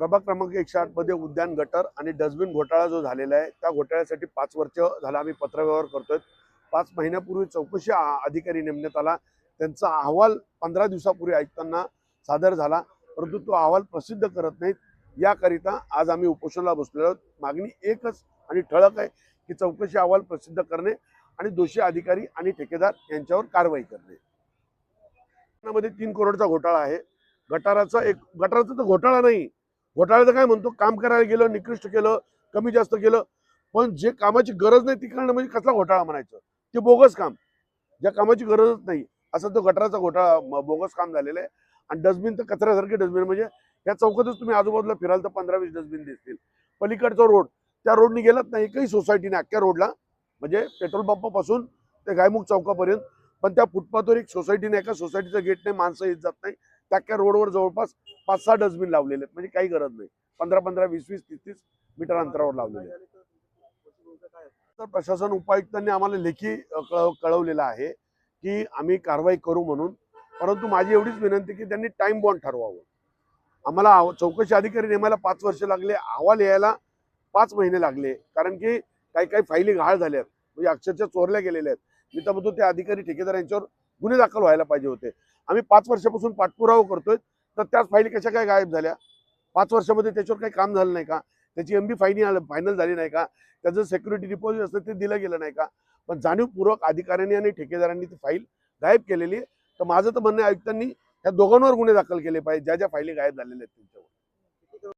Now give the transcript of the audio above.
प्रभाग क्रमांक एकशे आठमध्ये उद्यान गटर आणि डस्टबिन घोटाळा जो झालेला आहे त्या घोटाळ्यासाठी पाच वर्ष झाला आम्ही पत्रव्यवहार करतोय. पाच महिन्यापूर्वी चौकशी अधिकारी नेमण्यात आला. त्यांचा अहवाल पंधरा दिवसापूर्वी आयुक्तांना सादर झाला. परंतु तो अहवाल प्रसिद्ध करत नाहीत. याकरिता आज आम्ही उपोषणाला बसलेलो आहोत. मागणी एकच आणि ठळक आहे की चौकशी अहवाल प्रसिद्ध करणे आणि दोषी अधिकारी आणि ठेकेदार यांच्यावर कारवाई करणे. मध्ये तीन करोडचा घोटाळा आहे. गटाराचा एक गटाराचा तर घोटाळा नाही. घोटाळ्याचं काय म्हणतो? काम करायला गेलं निकृष्ट केलं कमी जास्त केलं पण जे कामाची गरज नाही ती करणं म्हणजे कसला घोटाळा म्हणायचं? ते बोगस काम. ज्या कामाची गरजच नाही असं तो गटाराचा घोटाळा बोगस काम झालेलं आहे. आणि डस्टबिन तर कचऱ्यासारखे डस्टबिन म्हणजे या चौकातच तुम्ही आजूबाजूला फिराल तर पंधरा वीस डस्टबिन दिसतील. पलीकडचा रोड त्या रोडनी गेलात नाही एकही सोसायटीने अख्ख्या रोडला म्हणजे पेट्रोल पंपापासून ते गायमुख चौकापर्यंत पण त्या फुटपाथवर एक सोसायटीने एका सोसायटीचं गेट नाही माणसं येत जात नाही. त्या अख्ख्या रोडवर जवळपास पाच सहा डस्टबिन लावलेले आहेत. म्हणजे काही गरज नाही. पंधरा पंधरा वीस वीस तीस तीस मीटर अंतरावर लावलेले आहेत. तर प्रशासन उपायुक्तांनी आम्हाला लेखी कळवलेलं आहे की आम्ही कारवाई करू म्हणून. परंतु माझी एवढीच विनंती की त्यांनी टाइम बॉन्ड ठरवावं. आम्हाला चौकशी अधिकारी नेमायला पाच वर्ष लागले. अहवाल यायला पाच महिने लागले. कारण की काही काही फायली घाळ झाल्यात. म्हणजे अक्षरशः चोरल्या गेलेल्या आहेत. मी तर म्हणतो ते अधिकारी ठेकेदार यांच्यावर गुन्हे दाखल व्हायला पाहिजे होते. आम्ही पाच वर्षापासून पाठपुरावा करतोय. तर त्याच फायली कशा काय गायब झाल्या? पाच वर्षामध्ये त्याच्यावर काही काम झालं नाही का? त्याची एम बी फायनी फायनल झाली नाही का? त्याचं सेक्युरिटी डिपॉझिट असतं ते दिलं गेलं नाही का? पण जाणीवपूर्वक अधिकाऱ्यांनी आणि ठेकेदारांनी ती फाईल गायब केलेली. आहे तर माझं तर म्हणणं आयुक्तांनी या दोघांवर गुन्हे दाखल केले पाहिजे ज्या ज्या फायली गायब झालेल्या आहेत त्यांच्यावर.